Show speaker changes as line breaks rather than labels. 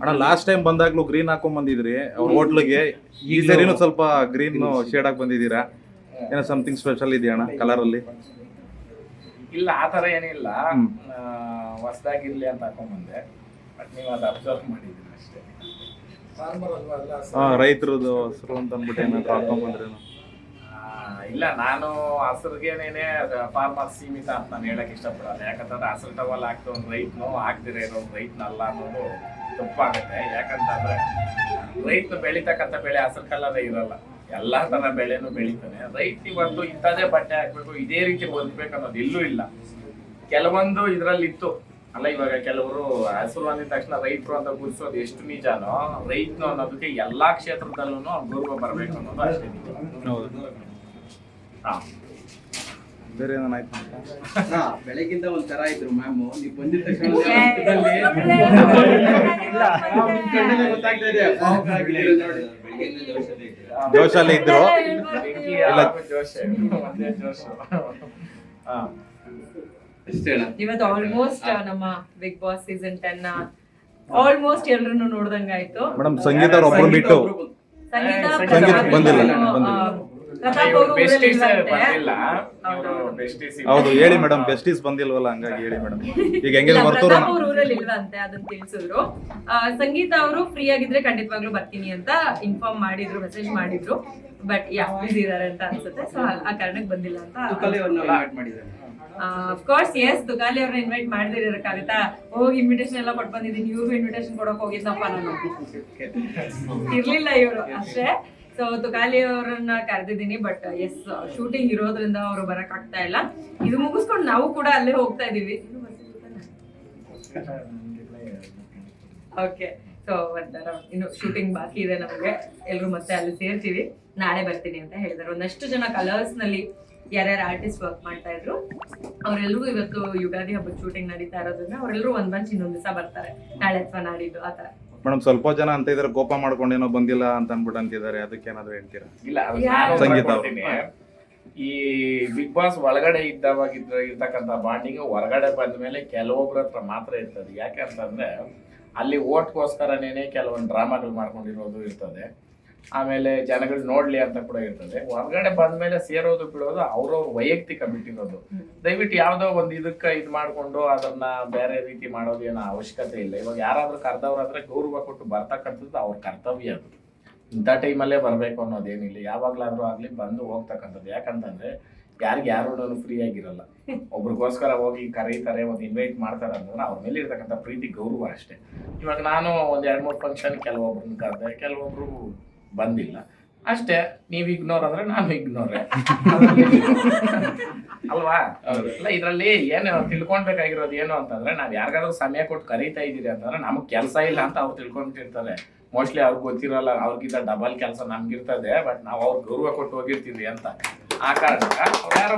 ಅಣ್ಣ last time ಬಂದಾಗ್ಲೂ green ಹಾಕೊಂಡ್ ಬಂದಿದ್ರಿ. ಅವ್ರ ಹೋಟ್ಲಿಗೆ ಈ ಸರಿನೂ ಸ್ವಲ್ಪ ಗ್ರೀನ್ ಶೇಡ್ ಆಗಿ ಬಂದಿದ್ದೀರಾ? ಏನೋ ಸಮಥಿಂಗ್ ಸ್ಪೆಷಲ್ ಇದೆಯಾ ಅಣ್ಣ ಕಲರ್ ಅಲ್ಲಿ?
ಇಲ್ಲ ಆ ಥರ ಏನಿಲ್ಲ. ಹೊಸದಾಗಿರ್ಲಿ ಅಂತ ಹಾಕೊಂಡ್ಬಂದೆ ಬಟ್ ನೀವು ಅದು ಅಬ್ಸರ್ವ್ ಮಾಡಿದ್ದೀರಿ ಅಷ್ಟೇ.
ಹಾ ರೈತರದ್ದು ಹೆಸರು ಅಂತ ಅಂದ್ಬಿಟ್ಟು ಏನಾದ್ರು ಹಾಕೊಂಡ್ ಬಂದ್ರೇನು
ಇಲ್ಲ, ನಾನು ಹಸಿರಿಗೇನೇನೆ ಫಾರ್ಮರ್ ಸೀಮಿತ ಅಂತ ನಾನು ಹೇಳಕ್ ಇಷ್ಟಪಡಲ್ಲ. ಯಾಕಂತಂದ್ರೆ ಹಸಿರು ಟವಲ್ ಹಾಕ್ತ ಒಂದು ರೈತನು, ಹಾಕ್ದಿರ ಇರೋ ರೈತನಲ್ಲ ಅನ್ನೋದು ತಪ್ಪಾಗುತ್ತೆ. ಯಾಕಂತಂದ್ರೆ ರೈತನು ಬೆಳಿತಕ್ಕಂಥ ಬೆಳೆ ಹಸಿರು ಕಲ್ಲರೇ ಇರಲ್ಲ. ಎಲ್ಲಾ ತರ ಬೆಳೆನೂ ಬೆಳಿತಾನೆ. ರೈತ ಇವತ್ತು ಇಂಥದೇ ಬಟ್ಟೆ ಹಾಕ್ಬೇಕು, ಇದೇ ರೀತಿ ಬದುಕ್ಬೇಕು ಅನ್ನೋದು ಎಲ್ಲೂ ಇಲ್ಲ. ಕೆಲವೊಂದು ಇದ್ರಲ್ಲಿ ಇತ್ತು ಅಲ್ಲ ಇವಾಗ ಕೆಲವರು ಹಸಿರು ಅಂದಿದ ತಕ್ಷಣ ರೈತರು ಅಂತ ಗುರುಸೋದು ಎಷ್ಟು ನಿಜಾನೋ ರೈತನು ಅನ್ನೋದಕ್ಕೆ ಎಲ್ಲಾ ಕ್ಷೇತ್ರದಲ್ಲೂ ಗೌರವ ಬರಬೇಕು ಅನ್ನೋದು ಅಷ್ಟೇ ಹಾ.
ಬೇರೆ ಏನಾಯ್ತು
ಬೆಳಗಿಂದ ಒಂಥರ ಇದ್ರು ಮ್ಯಾಮ್ ನೀವು ಬಂದಿದ ತಕ್ಷಣ.
ಜೋಶಲ್ಲಿ ಇದ್ರು
ಜೋಶ್ ಹಾ.
ಇವತ್ತು ಆಲ್ಮೋಸ್ಟ್ ನಮ್ಮ Big Boss season ten almost ಎಲ್ರನ್ನು ನೋಡ್ದಂಗಾಯ್ತು.
ಮೇಡಮ್ ಸಂಗೀತ ಅವ್ರು ಒಬ್ರು ಬಿಟ್ಟು
ಸಂಗೀತ
ಸಂಗೀತ
ಬಂದಿಲ್ಲ,
ಹೌದು.
ಇವರು ಬೆಸ್ಟೀಸ್
ಹೌದು ಹೇಳಿ ಮೇಡಮ್ ಬೆಸ್ಟೀಸ್ ಬಂದಿಲ್ವಲ್ಲ ಹಂಗಾಗಿ ಹೇಳಿ ಮೇಡಮ್. ಈಗ ಹೆಂಗೆ
ಇಲ್ಲ,
ಬರ್ತವ್ರ
ಊರಲ್ಲಿ? ಇಲ್ವಂತೆ ಅದನ್ನ ತಿಳಿಸಿದ್ರು. ಸಂಗೀತ ಅವರು ಫ್ರೀ ಆಗಿದ್ರೆ ಖಂಡಿತವಾಗ್ಲೂ ಬರ್ತೀನಿ ಅಂತ ಇನ್ಫಾರ್ಮ್ ಮಾಡಿದ್ರು ಮೆಸೇಜ್ ಮಾಡಿದ್ರು. ಬಟ್ ಯಾ ಬಿಸಿ ಇದಾರೆ ಅಂತ ಅನ್ಸುತ್ತೆ. ಸೊ ಆ ಕಾರಣಕ್ಕೆ ಬಂದಿಲ್ಲ ಅಂತ. ಅಫ್ಕೋರ್ಸ್ ಎಸ್ ದುಗಾಲಿ ಅವ್ರನ್ನ ಇನ್ವೈಟ್ ಮಾಡಿದಿರಕ್ಕಾಗತ್ತಾ ಹೋಗಿ ಇನ್ವಿಟೇಷನ್ ಎಲ್ಲ ಕೊಟ್ಟು ಬಂದಿದ್ದೀನಿ ಇವ್ರಿಗೂ ಇನ್ವಿಟೇಷನ್ ಕೊಡಕ್ ಹೋಗಿದ್ದಪ್ಪ ನಾನು. ಇರ್ಲಿಲ್ಲ ಇವರು ಅಷ್ಟೇ. ಸೊ ತುಕಾಲಿ ಅವರನ್ನ ಕರೆದಿದ್ದೀನಿ ಬಟ್ ಎಸ್ ಶೂಟಿಂಗ್ ಇರೋದ್ರಿಂದ ಅವರು ಬರಕ್ ಆಗ್ತಾ ಇಲ್ಲ. ಇದು ಮುಗಿಸ್ಕೊಂಡು ನಾವು ಕೂಡ ಅಲ್ಲೇ ಹೋಗ್ತಾ ಇದೀವಿ. ಓಕೆ ಸೊ ಒಂಥರ ಇನ್ನು ಶೂಟಿಂಗ್ ಬಾಕಿ ಇದೆ ನಮಗೆ. ಎಲ್ಲರೂ ಮತ್ತೆ ಅಲ್ಲಿ ಸೇರ್ತೀವಿ. ನಾಳೆ ಬರ್ತೀನಿ ಅಂತ ಹೇಳಿದ್ರು. ಒಂದಷ್ಟು ಜನ ಕಲರ್ಸ್ನಲ್ಲಿ ಯಾರ್ಯಾರು ಆರ್ಟಿಸ್ಟ್ ವರ್ಕ್ ಮಾಡ್ತಾ ಇದ್ರು ಅವರೆಲ್ಲರೂ ಇವತ್ತು ಯುಗಾದಿ ಹಬ್ಬದ ಶೂಟಿಂಗ್ ನಡೀತಾ ಇರೋದ್ರಿಂದ ಅವರೆಲ್ಲರೂ ಒಂದ್ ಬಂಚ್ ಇನ್ನೊಂದ್ ದಿವಸ ಬರ್ತಾರೆ. ನಾಳೆ ಅಥವಾ ನಾಡಿದ್ದು ಆತರ ತರ
ಮೇಡಮ್ ಸ್ವಲ್ಪ ಜನ ಅಂತ ಇದಾರೆ ಕೋಪ ಮಾಡ್ಕೊಂಡೇನೋ ಬಂದಿಲ್ಲ ಅಂತ ಅನ್ಬಿಟ್ಟು ಅಂತಿದ್ದಾರೆ. ಅದಕ್ಕೆ ಏನಾದ್ರು ಹೇಳ್ತೀರಾ?
ಇಲ್ಲ ಅದು ನಾನು
ಸಂಗೀತ ಅವ್ರು.
ಈ ಬಿಗ್ ಬಾಸ್ ಒಳಗಡೆ ಇದ್ದವಾಗ ಇದ್ರ ಇರ್ತಕ್ಕಂಥ ಬಾಂಡಿಂಗ್ ಹೊರಗಡೆ ಬಂದ ಮೇಲೆ ಕೆಲವೊಬ್ರ ಹತ್ರ ಮಾತ್ರ ಇರ್ತದೆ. ಯಾಕೆ ಅಂತಂದ್ರೆ ಅಲ್ಲಿ ಓಟ್ಗೋಸ್ಕರನೇನೆ ಕೆಲವೊಂದು ಡ್ರಾಮಾಗಳು ಮಾಡ್ಕೊಂಡಿರೋದು ಇರ್ತದೆ. ಆಮೇಲೆ ಜನಗಳು ನೋಡ್ಲಿ ಅಂತ ಕೂಡ ಇರ್ತದೆ ಹೊರಗಡೆ ಬಂದ್ಮೇಲೆ ಸೇರೋದು ಬಿಡೋದು ಅವ್ರವ್ರ ವೈಯಕ್ತಿಕ ಬಿಟ್ಟಿರೋದು. ದಯವಿಟ್ಟು ಯಾವ್ದೋ ಒಂದು ಇದಕ್ಕೆ ಇದು ಮಾಡ್ಕೊಂಡು ಅದನ್ನ ಬೇರೆ ರೀತಿ ಮಾಡೋದು ಏನೋ ಅವಶ್ಯಕತೆ ಇಲ್ಲ. ಇವಾಗ ಯಾರಾದ್ರೂ ಕರ್ದವ್ರಾದ್ರೆ ಗೌರವ ಕೊಟ್ಟು ಬರ್ತಕ್ಕಂಥದ್ದು ಅವ್ರ ಕರ್ತವ್ಯ ಅದು. ಇಂಥ ಟೈಮಲ್ಲೇ ಬರಬೇಕು ಅನ್ನೋದೇನಿಲ್ಲ. ಯಾವಾಗ್ಲಾದ್ರೂ ಆಗ್ಲಿ ಬಂದು ಹೋಗ್ತಕ್ಕಂಥದ್ದು. ಯಾಕಂತಂದ್ರೆ ಯಾರಿಗೆ ಯಾರು ಫ್ರೀ ಆಗಿರಲ್ಲ. ಒಬ್ರಿಗೋಸ್ಕರ ಹೋಗಿ ಕರೀತಾರೆ ಒಂದು ಇನ್ವೈಟ್ ಮಾಡ್ತಾರೆ ಅಂತಂದ್ರೆ ಅವ್ರ ಮೇಲೆ ಇರ್ತಕ್ಕಂಥ ಪ್ರೀತಿ ಗೌರವ ಅಷ್ಟೇ. ಇವಾಗ ನಾನು ಒಂದ್ ಎರಡ್ ಮೂರು ಫಂಕ್ಷನ್ ಕೆಲವೊಬ್ರನ್ನ ಕರೆದೆ ಕೆಲವೊಬ್ರು ಬಂದಿಲ್ಲ. ಅಷ್ಟೇ ನೀವು ಇಗ್ನೋರ್ ಆದ್ರೆ ನಾನು ಇಗ್ನೋರೆ ಅಲ್ವಾ? ಇಲ್ಲ ಇದರಲ್ಲಿ ಏನು ತಿಳ್ಕೊಳ್ಬೇಕಾಗಿರೋದು ಏನು ಅಂತಂದ್ರೆ ನಾವು ಯಾರಿಗಾದ್ರೂ ಸಮಯ ಕೊಟ್ಟು ಕರೀತಾ ಇದ್ದೀರಿ ಅಂತಂದ್ರೆ ನಮಗೆ ಕೆಲಸ ಇಲ್ಲ ಅಂತ ಅವ್ರು ತಿಳ್ಕೊಂಡಿರ್ತಾರೆ ಮೋಸ್ಟ್ಲಿ ಅವ್ರಿಗೆ ಗೊತ್ತಿರಲ್ಲ ಅವ್ರಿಗಿಂತ ಡಬಲ್ ಕೆಲಸ ನಮ್ಗಿರ್ತದೆ ಬಟ್ ನಾವು ಅವ್ರಿಗೆ ಗೌರವ ಕೊಟ್ಟು ಹೋಗಿರ್ತೀವಿ ಅಂತ. ಆ ಕಾರಣಕ್ಕೆ ಅವ್ರು ಯಾರೋ